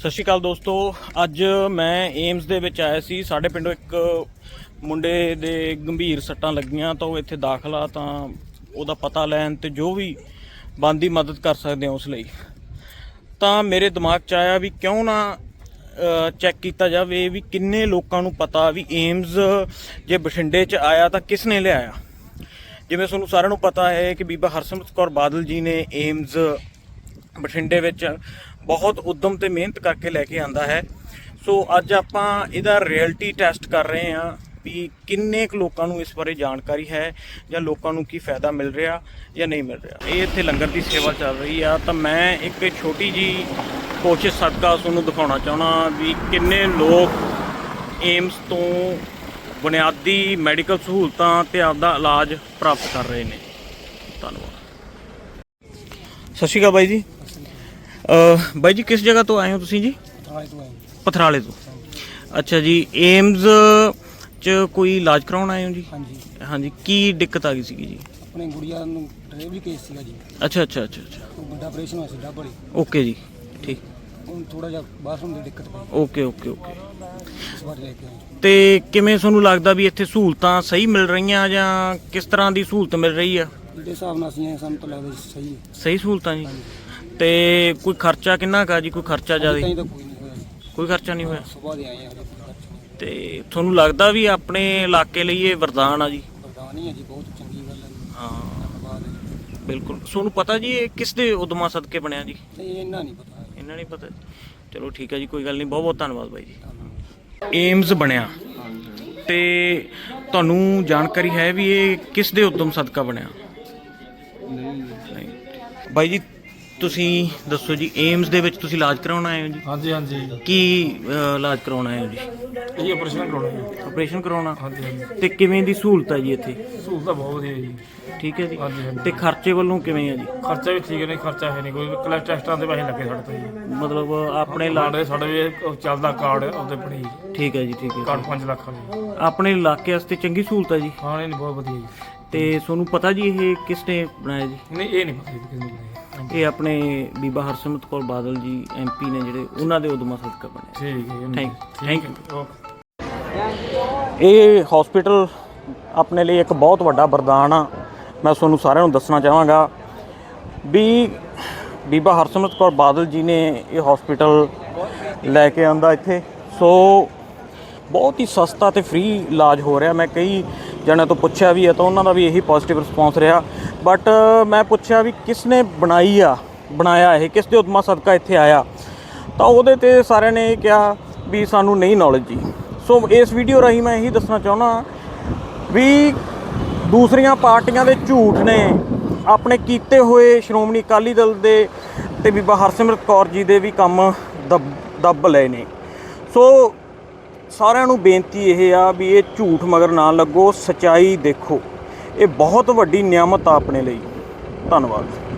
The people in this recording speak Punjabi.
ਸਤਿ ਸ਼੍ਰੀ ਅਕਾਲ ਦੋਸਤੋ, ਅੱਜ ਮੈਂ ਏਮਸ ਦੇ ਵਿੱਚ ਆਇਆ ਸੀ। ਸਾਡੇ ਪਿੰਡੋਂ ਇੱਕ ਮੁੰਡੇ ਦੇ ਗੰਭੀਰ ਸੱਟਾਂ ਲੱਗੀਆਂ ਤਾਂ ਉਹ ਇੱਥੇ ਦਾਖਲਾ ਤਾਂ ਉਹਦਾ ਪਤਾ ਲੈਣ ਤੇ ਜੋ ਵੀ ਬੰਦੀ ਮਦਦ ਕਰ ਸਕਦੇ ਹਾਂ ਉਸ ਲਈ। ਤਾਂ ਮੇਰੇ ਦਿਮਾਗ 'ਚ ਆਇਆ ਵੀ ਕਿਉਂ ਨਾ ਚੈੱਕ ਕੀਤਾ ਜਾਵੇ ਵੀ ਕਿੰਨੇ ਲੋਕਾਂ ਨੂੰ ਪਤਾ ਵੀ ਏਮਸ ਜੇ ਬਠਿੰਡੇ 'ਚ ਆਇਆ ਤਾਂ ਕਿਸ ਨੇ ਲਿਆਇਆ। ਜਿਵੇਂ ਤੁਹਾਨੂੰ ਸਾਰਿਆਂ ਨੂੰ ਪਤਾ ਹੈ ਕਿ ਬੀਬਾ ਹਰਸਿਮਰਤ ਕੌਰ ਬਾਦਲ ਜੀ ਨੇ ਏਮਸ ਬਠਿੰਡੇ ਵਿੱਚ ਬਹੁਤ ਉਦਮ ਤੇ ਮਿਹਨਤ ਕਰਕੇ ਲੈ ਕੇ ਆਂਦਾ ਹੈ। ਸੋ ਅੱਜ ਆਪਾਂ ਇਹਦਾ ਰਿਐਲਿਟੀ ਟੈਸਟ ਕਰ ਰਹੇ ਹਾਂ ਵੀ ਕਿੰਨੇ ਕੁ ਲੋਕਾਂ ਨੂੰ ਇਸ ਬਾਰੇ ਜਾਣਕਾਰੀ ਹੈ ਜਾਂ ਲੋਕਾਂ ਨੂੰ ਕੀ ਫਾਇਦਾ ਮਿਲ ਰਿਹਾ ਜਾਂ ਨਹੀਂ ਮਿਲ ਰਿਹਾ। ਇਹ ਇੱਥੇ ਲੰਗਰ ਦੀ ਸੇਵਾ ਚੱਲ ਰਹੀ ਆ। ਤਾਂ ਮੈਂ ਇੱਕ ਛੋਟੀ ਜੀ ਕੋਸ਼ਿਸ਼ ਸਦਕਾ ਤੁਹਾਨੂੰ ਦਿਖਾਉਣਾ ਚਾਹਣਾ ਵੀ ਕਿੰਨੇ ਲੋਕ ਏਮਸ ਤੋਂ ਬੁਨਿਆਦੀ ਮੈਡੀਕਲ ਸਹੂਲਤਾਂ ਤੇ ਆਪਦਾ ਇਲਾਜ ਪ੍ਰਾਪਤ ਕਰ ਰਹੇ ਨੇ। ਧੰਨਵਾਦ। ਸਤਿ ਸ਼੍ਰੀ ਅਕਾਲ ਬਾਈ ਜੀ। ਬਾਈ ਜੀ ਕਿਸ ਜਗ੍ਹਾ ਤੋਂ ਆਏ ਹੋ ਤੁਸੀਂ ਜੀ? ਪਥਰਾਲੇ ਤੋਂ ਅੱਛਾ ਜੀ ਏਮਜ਼ ਚ ਕੋਈ ਇਲਾਜ ਕਰਾਉਣ ਆਏ ਹੋ ਜੀ? ਹਾਂਜੀ। ਹਾਂਜੀ ਕੀ ਦਿੱਕਤ ਆ ਗਈ ਸੀਗੀ ਜੀ? ਆਪਣੇ ਗੁੜੀਆ ਨੂੰ ਡਰਾਈਵਰੀ ਕੇਸ ਸੀਗਾ ਜੀ। ਅੱਛਾ ਅੱਛਾ ਅੱਛਾ ਅੱਛਾ। ਉਹ ਵੱਡਾ ਆਪਰੇਸ਼ਨ ਹੋਇਆ ਸੀ ਡੱਬੜੀ ਓਕੇ ਜੀ ਠੀਕ। ਉਹਨੂੰ ਥੋੜਾ ਜਿਹਾ ਬਾਥਰੂਮ ਦੀ ਦਿੱਕਤ ਪਈ। Okay okay okay. ਇਸ ਵਾਰ ਲੈ ਕੇ ਆਏ। ਤੇ ਕਿਵੇਂ ਤੁਹਾਨੂੰ ਲੱਗਦਾ ਵੀ ਇੱਥੇ ਸਹੂਲਤਾਂ ਸਹੀ ਮਿਲ ਰਹੀਆਂ ਜਾਂ ਕਿਸ ਤਰ੍ਹਾਂ ਦੀ ਸਹੂਲਤ ਮਿਲ ਰਹੀ ਆ? ਜਿਹੜੇ ਹਿਸਾਬ ਨਾਲ ਅਸੀਂ ਆਏ ਸਾਨੂੰ ਤਾਂ ਲੱਗਦਾ ਜੀ ਸਹੀ ਹੈ। ਸਹੀ ਸਹੂਲਤਾਂ ਜੀ। ਤੇ ਕੋਈ ਖਰਚਾ ਕਿੰਨਾ ਕਾ ਜੀ? ਕੋਈ ਖਰਚਾ ਜ਼ਿਆਦਾ? ਹੀ ਤਾਂ ਕੋਈ ਨਹੀਂ ਹੋਇਆ ਜੀ। ਕੋਈ ਖਰਚਾ ਨਹੀਂ ਹੋਇਆ? ਸਵੇਰ ਦੇ ਆਏ ਆ ਹਲੇ ਖਰਚ ਤੇ ਤੁਹਾਨੂੰ ਲੱਗਦਾ ਵੀ ਆਪਣੇ ਇਲਾਕੇ ਲਈ ਇਹ ਵਰਦਾਨ ਆ ਜੀ? ਵਰਦਾਨ ਹੀ ਹੈ ਜੀ ਬਹੁਤ ਚੰਗੀ ਗੱਲ ਹੈ। ਹਾਂ। ਧੰਨਵਾਦ ਹੈ ਜੀ। ਬਿਲਕੁਲ। ਤੁਹਾਨੂੰ ਪਤਾ ਜੀ ਇਹ ਕਿਸ ਦੇ ਉਦਮਾ ਸਦਕੇ ਬਣਿਆ ਜੀ? ਤੇ ਇਹਨਾਂ ਨਹੀਂ ਪਤਾ। ਇਹਨਾਂ ਨਹੀਂ ਪਤਾ। ਚਲੋ ਠੀਕ ਹੈ ਜੀ ਕੋਈ ਗੱਲ ਨਹੀਂ। ਬਹੁਤ ਬਹੁਤ ਧੰਨਵਾਦ ਬਾਈ ਜੀ। ਧੰਨਵਾਦ। ਏਮਸ ਬਣਿਆ। ਤੇ ਤੁਹਾਨੂੰ ਜਾਣਕਾਰੀ ਹੈ ਵੀ ਇਹ ਕਿਸ ਦੇ ਉਦਮ ਸਦਕਾ ਬਣਿਆ? ਨਹੀਂ। ਬਾਈ ਜੀ ਤੁਸੀਂ ਦੱਸੋ ਜੀ ਏਮਸ ਦੇ ਵਿੱਚ ਤੁਸੀਂ ਇਲਾਜ ਕਰਾਉਣ ਆਏ ਹੋ ਜੀ? ਹਾਂਜੀ ਹਾਂਜੀ। ਕੀ ਅਹ, ਇਲਾਜ ਕਰਾਉਣ ਆਏ ਹੋ ਜੀ? ਇਹ ਆਪਰੇਸ਼ਨ ਕਰਾਉਣਾ ਜੀ। ਆਪਰੇਸ਼ਨ ਕਰਾਉਣਾ? ਹਾਂਜੀ ਹਾਂਜੀ। ਤੇ ਕਿਵੇਂ ਦੀ ਸਹੂਲਤ ਹੈ ਜੀ ਇੱਥੇ? ਸਹੂਲਤ ਬਹੁਤ ਵਧੀਆ ਜੀ। ਠੀਕ ਹੈ ਜੀ। ਹਾਂਜੀ ਹਾਂਜੀ। ਤੇ ਖਰਚੇ ਵੱਲੋਂ ਕਿਵੇਂ ਹੈ ਜੀ? ਖਰਚਾ ਵੀ ਠੀਕ ਹੈ ਨਹੀਂ ਖਰਚਾ ਹੈ ਨਹੀਂ। ਕੋਈ ਕਲੈਕਟ ਟੈਸਟਾਂ ਦੇ ਪੈਸੇ ਲੱਗੇ ਸਾਡੇ ਤੋਂ ਜੀ। ਮਤਲਬ ਆਪਣੇ ਇਲਾਜ ਸਾਡੇ ਸਾਡੇ ਵੀ ਇਹ ਚੱਲਦਾ ਕਾਰਡ ਉਹਦੇ ਬਣੀ ਠੀਕ ਹੈ ਜੀ ਠੀਕ ਹੈ। ਕਾਰਡ 5 ਲੱਖ ਵਾਲੀ। ਆਪਣੇ ਇਲਾਕੇ ਵਾਸਤੇ ਚੰਗੀ ਸਹੂਲਤ ਹੈ ਜੀ? ਹਾਂ ਨਹੀਂ ਬਹੁਤ ਵਧੀਆ ਜੀ। ਤੇ ਤੁਹਾਨੂੰ ਪਤਾ ਜੀ ਇਹ ਕਿਸ ਨੇ ਬਣਾਇਆ ਜੀ? ਨਹੀਂ ਇਹ ਨਹੀਂ ਪਤਾ ਜੀ ਕਿਸ ਨੇ ਬਣਾਇਆ। ਇਹ ਆਪਣੇ ਬੀਬਾ ਹਰਸਿਮਰਤ ਕੌਰ ਬਾਦਲ ਜੀ ਐਮਪੀ ਨੇ ਜਿਹੜੇ ਉਹਨਾਂ ਦੇ ਉਦਮਾ ਸਦਕਾ ਬਣਿਆ। ਠੀਕ ਹੈ ਥੈਂਕ ਥੈਂਕ ਯੂ ਇਹ ਹਸਪੀਟਲ ਆਪਣੇ ਲਈ ਇੱਕ ਬਹੁਤ ਵੱਡਾ ਵਰਦਾਨ ਆ। ਮੈਂ ਤੁਹਾਨੂੰ ਸਾਰਿਆਂ ਨੂੰ ਦੱਸਣਾ ਚਾਹਾਂਗਾ ਵੀ ਬੀਬਾ ਹਰਸਿਮਰਤ ਕੌਰ ਬਾਦਲ ਜੀ ਨੇ ਇਹ ਹਸਪੀਟਲ ਲੈ ਕੇ ਆਂਦਾ ਇੱਥੇ। ਸੋ ਬਹੁਤ ਹੀ ਸਸਤਾ ਤੇ ਫ੍ਰੀ ਇਲਾਜ ਹੋ ਰਿਹਾ। ਮੈਂ ਕਈ ਜਣਿਆਂ ਤੋਂ ਪੁੱਛਿਆ ਵੀ ਹੈ ਤਾਂ ਉਹਨਾਂ ਦਾ ਵੀ ਇਹੀ ਪੋਜ਼ਿਟਿਵ ਰਿਸਪੌਂਸ ਰਿਹਾ। ਬਟ ਮੈਂ ਪੁੱਛਿਆ ਵੀ ਕਿਸ ਨੇ ਬਣਾਈ ਆ, ਬਣਾਇਆ ਇਹ ਕਿਸ ਦੇ ਉਦਮਾ ਸਦਕਾ ਇੱਥੇ ਆਇਆ? ਤਾਂ ਉਹਦੇ ਤੇ ਸਾਰਿਆਂ ਨੇ ਇਹ ਕਿਹਾ ਵੀ ਸਾਨੂੰ ਨਹੀਂ ਨੌਲੇਜ ਜੀ। ਸੋ ਇਸ ਵੀਡੀਓ ਰਾਹੀਂ ਮੈਂ ਇਹੀ ਦੱਸਣਾ ਚਾਹੁੰਦਾ ਵੀ ਦੂਸਰੀਆਂ ਪਾਰਟੀਆਂ ਦੇ ਝੂਠ ਨੇ, ਆਪਣੇ ਕੀਤੇ ਹੋਏ ਸ਼੍ਰੋਮਣੀ ਅਕਾਲੀ ਦਲ ਦੇ ਤੇ ਬੀਬਾ ਹਰਸਿਮਰਤ ਕੌਰ ਜੀ ਦੇ ਵੀ ਕੰਮ ਦੱਬ ਦੱਬ ਲਏ ਨੇ। ਸੋ ਸਾਰਿਆਂ ਨੂੰ ਬੇਨਤੀ ਇਹ ਆ ਵੀ ਇਹ ਝੂਠ ਮਗਰ ਨਾ ਲੱਗੋ, ਸਚਾਈ ਦੇਖੋ। ਇਹ ਬਹੁਤ ਵੱਡੀ ਨਿਆਮਤ ਆ ਆਪਣੇ ਲਈ। ਧੰਨਵਾਦ।